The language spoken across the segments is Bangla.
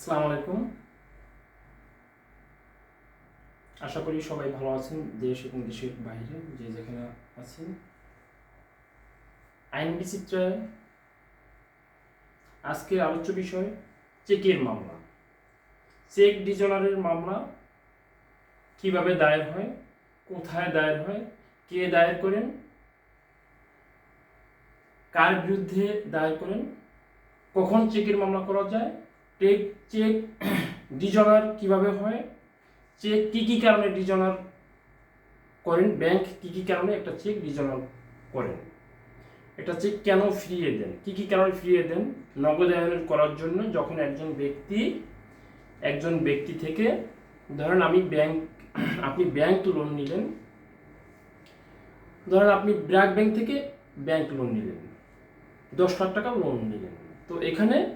আসসালামু আলাইকুম। আশা করি সবাই ভালো আছেন, দেশ এবং দেশের বাইরে যে যেখানে আছেন। আইন বিচিত্রায় আজকের আলোচ্য বিষয় চেকের মামলা। চেক ডিজনারের মামলা কীভাবে দায়ের হয়, কোথায় দায়ের হয়, কে দায়ের করেন, কার বিরুদ্ধে দায়ের করেন, কখন চেকের মামলা করা যায় চেক চেক ডিজনার কীভাবে হয়? চেক কি কি কারণে ডিজনার করেন? ব্যাংক কি কি কারণে একটা চেক ডিজনার করেন? একটা চেক কেন ফিরিয়ে দেন? কি কি কারণে ফিরিয়ে দেন? নগদায়নের করার জন্য যখন একজন ব্যক্তি একজন ব্যক্তি থেকে, ধরেন আমি ব্যাংক আপনি ব্যাংক লোন নিলেন। ধরেন আপনি ব্র্যাক ব্যাংক থেকে ব্যাংক লোন নিলেন। দশ লাখ টাকা লোন নিলেন। তো এখানে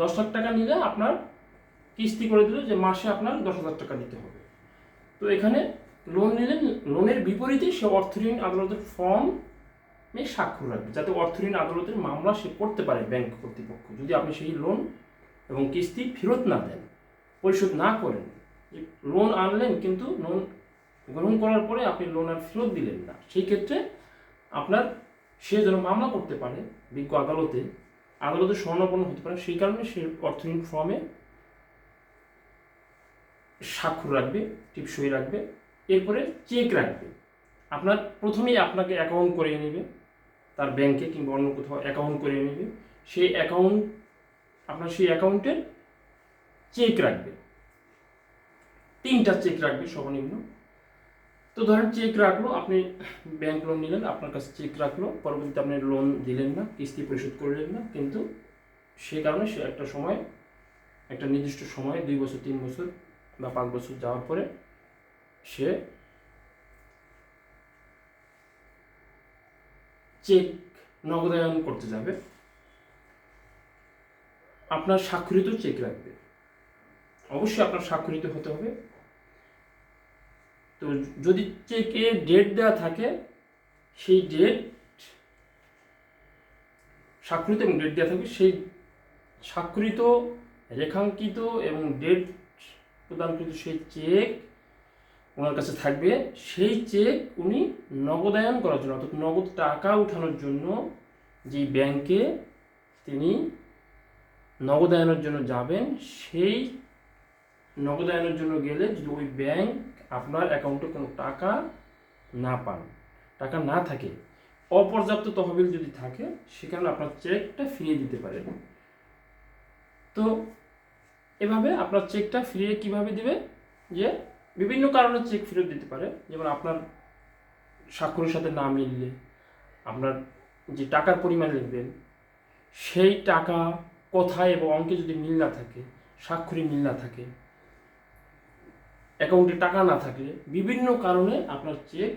দশ লাখ টাকা নিলে আপনার কিস্তি করে দিল যে মাসে আপনার দশ হাজার টাকা দিতে হবে। তো এখানে লোন নিলেন লোনের বিপরীতে সে অর্থ ঋণ আদালতের ফর্ম স্বাক্ষর রাখবে, যাতে অর্থ ঋণ আদালতের মামলা সে করতে পারে ব্যাংক কর্তৃপক্ষ। যদি আপনি সেই লোন এবং কিস্তি ফেরত না দেন, পরিশোধ না করেন লোন আনলেন কিন্তু লোন গ্রহণ করার পরে আপনি লোন আর ফেরত দিলেন না, সেই ক্ষেত্রে আপনার সে যেন মামলা করতে পারে বিজ্ঞ আদালতে আদালতে স্বর্ণপন্ন হতে পারে। সেই কারণে সে অর্থঋণ ফর্মে স্বাক্ষর রাখবে, টিপসই রাখবে, এরপরে চেক রাখবে। আপনার প্রথমেই আপনাকে অ্যাকাউন্ট করিয়ে নেবে, তার ব্যাংকে কিংবা অন্য কোথাও অ্যাকাউন্ট করিয়ে নেবে। সেই অ্যাকাউন্ট আপনার সেই অ্যাকাউন্টের চেক রাখবে। তিনটা চেক রাখবে সর্বনিম্ন। তো ধরেন চেক রাখল, আপনি ব্যাংক লোন নিলেন, আপনার কাছে চেক রাখল, পরবর্তীতে আপনি লোন দিলেন না, কিস্তি পরিশোধ করলেন না, কিন্তু সে কারণে সে একটা সময়, একটা নির্দিষ্ট সময়, দুই বছর, তিন বছর বা পাঁচ বছর যাওয়ার পরে সে চেক নগদায়ন করতে যাবে। আপনার স্বাক্ষরিত চেক রাখবে। অবশ্যই আপনার স্বাক্ষরিত হতে হবে। তো যদি চেকে ডেট দেওয়া থাকে, সেই ডেট স্বাক্ষরিত এবং ডেট দেওয়া থাকবে, সেই স্বাক্ষরিত, রেখাঙ্কিত এবং ডেট প্রদানকৃত সেই চেক ওনার কাছে থাকবে। সেই চেক উনি নগদায়ন করার জন্য, অর্থাৎ নগদ টাকা উঠানোর জন্য যেই ব্যাংকে তিনি নগদায়নের জন্য যাবেন, সেই নগদায়নের জন্য গেলে যদি ওই ব্যাংক আপনার অ্যাকাউন্টে কোনো টাকা না পান। টাকা না থাকে, অপর্যাপ্ত তহবিল যদি থাকে, সেখানে আপনার চেকটা ফিরিয়ে দিতে পারেন। তো, এভাবে আপনার চেকটা ফিরিয়ে কীভাবে দিবে? যে বিভিন্ন কারণে চেক ফেরত দিতে পারে। যেমন আপনার স্বাক্ষরের সাথে না মিললে, আপনার যে টাকার পরিমাণ লিখবেন, সেই টাকা কোথায় এবং অঙ্কে যদি মিল না থাকে, স্বাক্ষরে মিল না থাকে অ্যাকাউন্টে টাকা না থাকলে বিভিন্ন কারণে আপনার চেক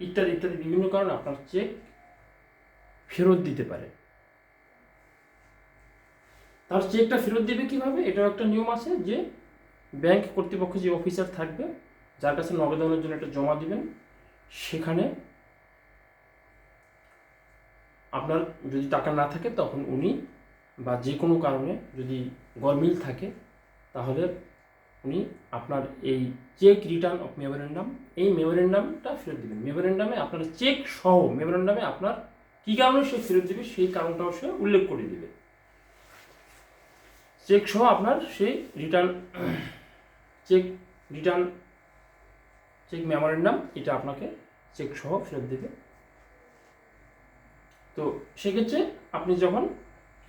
ইত্যাদি ইত্যাদি বিভিন্ন কারণে আপনার চেক ফেরত দিতে পারে। তার চেকটা ফেরত দেবে কীভাবে? এটাও একটা নিয়ম আছে যে ব্যাংক কর্তৃপক্ষ যে অফিসার থাকবে, যার কাছে নগদানের জন্য একটা জমা দিবেন, সেখানে আপনার যদি টাকা না থাকে তখন উনি বা যে কোনো কারণে যদি গরমিল থাকে, তাহলে উনি আপনার এই চেক রিটার্ন অফ মেমোরেন্ডাম এই মেমোরেন্ডামটা ফেরত দেবেন। মেমোরেন্ডামে আপনার চেক সহ মেমোরেন্ডামে আপনার কী কারণে সে ফেরত দেবে, সেই কারণটাও সে উল্লেখ করে দেবে। চেক সহ আপনার সেই return cheque return cheque memorandum এটা আপনাকে চেক সহ ফেরত দেবে। তো সেক্ষেত্রে আপনি যখন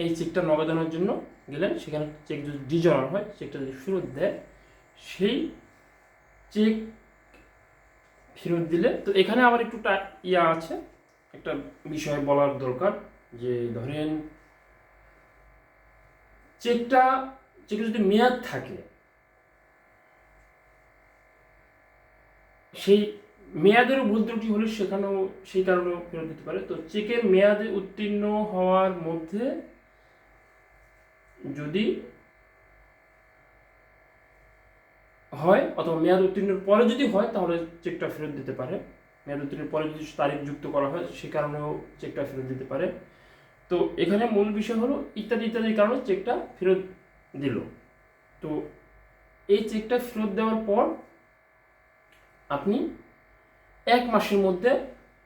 এই চেকটা নগদানোর জন্য গেলেন, সেখানে চেক যদি ডিজনার হয় চেকটা যদি ফেরত দেয় সেই চেক ফেরত দিলে। তো এখানে আবার একটু ইয়া আছে, একটা বিষয় বলার দরকার যে ধরেন চেকটা চেকের যদি মেয়াদ থাকে, সেই মেয়াদেরও ভুল ত্রুটি হলে সেখানেও সেই কারণেও ফেরত দিতে পারে। তো চেকের মেয়াদে উত্তীর্ণ হওয়ার মধ্যে যদি হয় অথবা মেয়াদ উত্তীর্ণের পরে যদি হয়, তাহলে চেকটা ফেরত দিতে পারে। মেয়াদ উত্তীর্ণের পরে যদি তারিখ যুক্ত করা হয়, সে কারণেও চেকটা ফেরত দিতে পারে। তো এখানে মূল বিষয় হলো, ইত্যাদি, ইত্যাদির কারণে চেকটা ফেরত দিল। তো এই চেকটা ফেরত দেওয়ার পর আপনি এক মাসের মধ্যে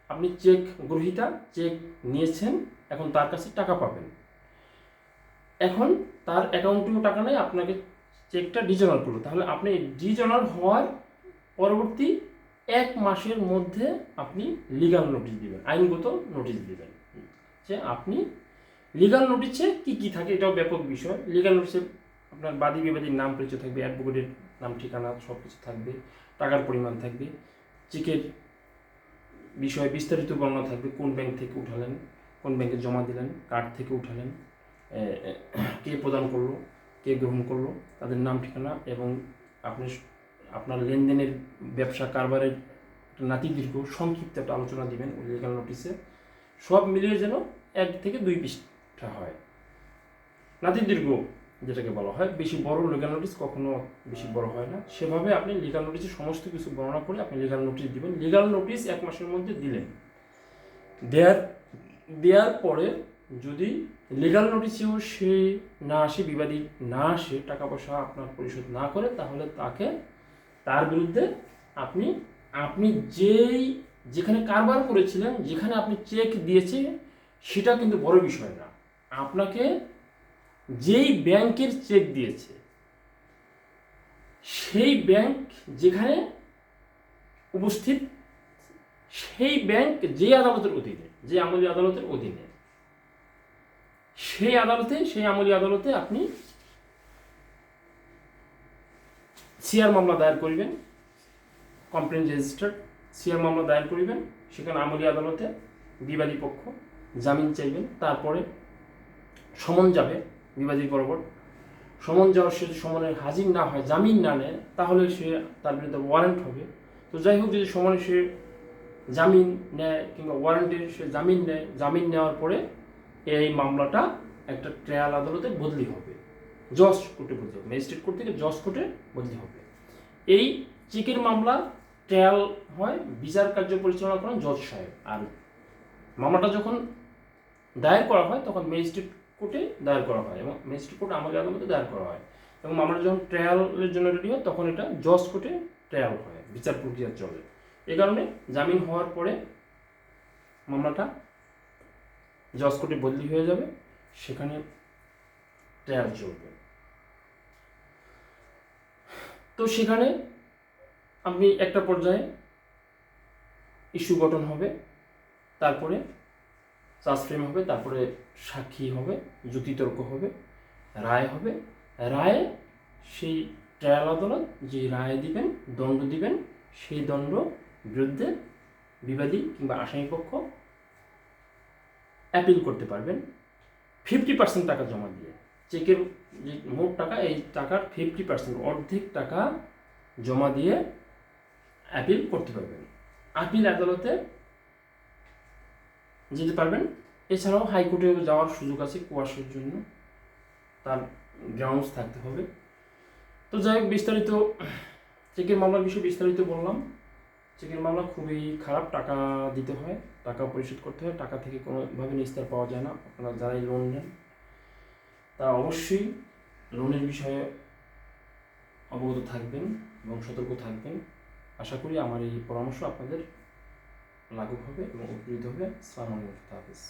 আপনি চেক গ্রহীতা চেক নিয়েছেন, এখন তার কাছে টাকা পাবেন। এখন তার অ্যাকাউন্টেও টাকা নেই, আপনাকে চেকটা ডিজনাল করল তাহলে আপনি ডিজনাল হওয়ার পরবর্তী এক মাসের মধ্যে আপনি লিগাল নোটিশ দিবেন, আইনগত নোটিশ দিবেন। যে আপনি লিগাল নোটিশে কি কি থাকে, এটাও ব্যাপক বিষয়। লিগাল নোটিশে আপনার বাদী বিবাদীর নাম পরিচয় থাকবে অ্যাডভোকেটের নাম, ঠিকানা সব কিছু থাকবে, টাকার পরিমাণ থাকবে চেকের বিষয়ে বিস্তারিত বর্ণনা থাকবে, কোন ব্যাংক থেকে উঠালেন, কোন ব্যাংকে জমা দিলেন কার্ড থেকে উঠালেন কে প্রদান করল কে গ্রহণ করল, তাদের নাম, ঠিকানা এবং আপনি আপনার লেনদেনের ব্যবসা কারবারের একটা নাতিদীর্ঘ সংক্ষিপ্ত একটা আলোচনা দিবেন ওই লিগাল নোটিসে সব মিলিয়ে যেন এক থেকে দুই পৃষ্ঠা হয়। নাতিদীর্ঘ যেটাকে বলা হয়, বেশি বড় লিগাল নোটিস কখনো বেশি বড় হয় না। সেভাবে আপনি লিগাল নোটিসে সমস্ত কিছু বর্ণনা করে আপনি লিগাল নোটিস দিবেন। লিগাল নোটিস এক মাসের মধ্যে দিলেন। দেয়ার দেওয়ার পরে যদি লিগাল নোটিসেও সে না আসে, বিবাদী না আসে টাকা পয়সা আপনার পরিশোধ না করে, তাহলে তাকে তার বিরুদ্ধে আপনি আপনি যেই, যেখানে কারবার করেছিলেন, যেখানে আপনি চেক দিয়েছে, সেটা কিন্তু বড় বিষয় না। আপনাকে যেই ব্যাংকের চেক দিয়েছে, সেই ব্যাংক যেখানে উপস্থিত, সেই ব্যাংক যে আদালতের অধীনে, যে আমলি আদালতের অধীনে সেই আদালতে, সেই আমলি আদালতে আপনি সিআর মামলা দায়ের করিবেন, কমপ্লেন রেজিস্টার, সিআর মামলা দায়ের করিবেন, সেখানে আমলি আদালতে বিবাদী পক্ষ জামিন চাইবেন, তারপরে সমন যাবে বিবাদীর বরাবর। সমন যাওয়ার সে যদি সমনে হাজির না হয়, জামিন না নেয়, তাহলে সে তার বিরুদ্ধে ওয়ারেন্ট হবে। তো যাই হোক, যদি সমনে সে জামিন নেয় কিংবা ওয়ারেন্টে সে জামিন নেয়, জামিন নেওয়ার পরে এই মামলাটা একটা ট্রায়াল আদালতে বদলি হবে। জজ কোর্টে বদলি হবে, ম্যাজিস্ট্রেট কোর্ট থেকে জজ কোর্টে বদলি হবে। এই চেকের মামলা ট্রায়াল হয়, বিচার কার্য পরিচালনা করেন জজ সাহেব। আর মামলাটা যখন দায়ের করা হয়, তখন ম্যাজিস্ট্রেট কোর্টে দায়ের করা হয় এবং ম্যাজিস্ট্রেট কোর্ট আমাদের আদালতে দায়ের করা হয়। এবং মামলাটা যখন ট্রায়ালের জন্য রেডি হয়, তখন এটা জজ কোর্টে ট্রায়াল হয়, বিচার প্রক্রিয়া চলে। এ কারণে জামিন হওয়ার পরে মামলাটা কোর্টে বদলি হয়ে যাবে, সেখানে ট্রায়াল চলবে। তো সেখানে আপনি একটা পর্যায়ে ইস্যু গঠন হবে, তারপরে চার্জ ফ্রেম হবে, তারপরে সাক্ষী হবে, যুক্তিতর্ক হবে, রায় হবে। রায়ে সেই ট্রায়াল আদালত যে রায় দিবেন, দণ্ড দিবেন, সেই দণ্ড বিরুদ্ধে বিবাদী কিংবা আসামি পক্ষ অ্যাপিল করতে পারবেন। ফিফটি পার্সেন্ট টাকা জমা দিয়ে। চেকের যে মোট টাকা, এই টাকার ফিফটি পার্সেন্ট অর্ধেক টাকা জমা দিয়ে অ্যাপিল করতে পারবেন। আপিল আদালতে যেতে পারবেন। এছাড়াও হাইকোর্টেও যাওয়ার সুযোগ আছে কুয়াশের জন্য। তার গ্রাউন্ডস থাকতে হবে। তো যাই হোক, বিস্তারিত চেকের মামলার বিষয়ে বিস্তারিত বললাম। চেকের মামলা খুবই খারাপ, টাকা দিতে হয়। টাকা পরিশোধ করতে হয়, টাকা থেকে কোনোভাবে নিস্তার পাওয়া যায় না। আপনারা যারাই লোন নেন, তারা অবশ্যই লোনের বিষয়ে অবগত থাকবেন এবং সতর্ক থাকবেন। আশা করি আমার এই পরামর্শ আপনাদের লাঘব হবে এবং উপকৃত হবে। সালাম হাফিজ।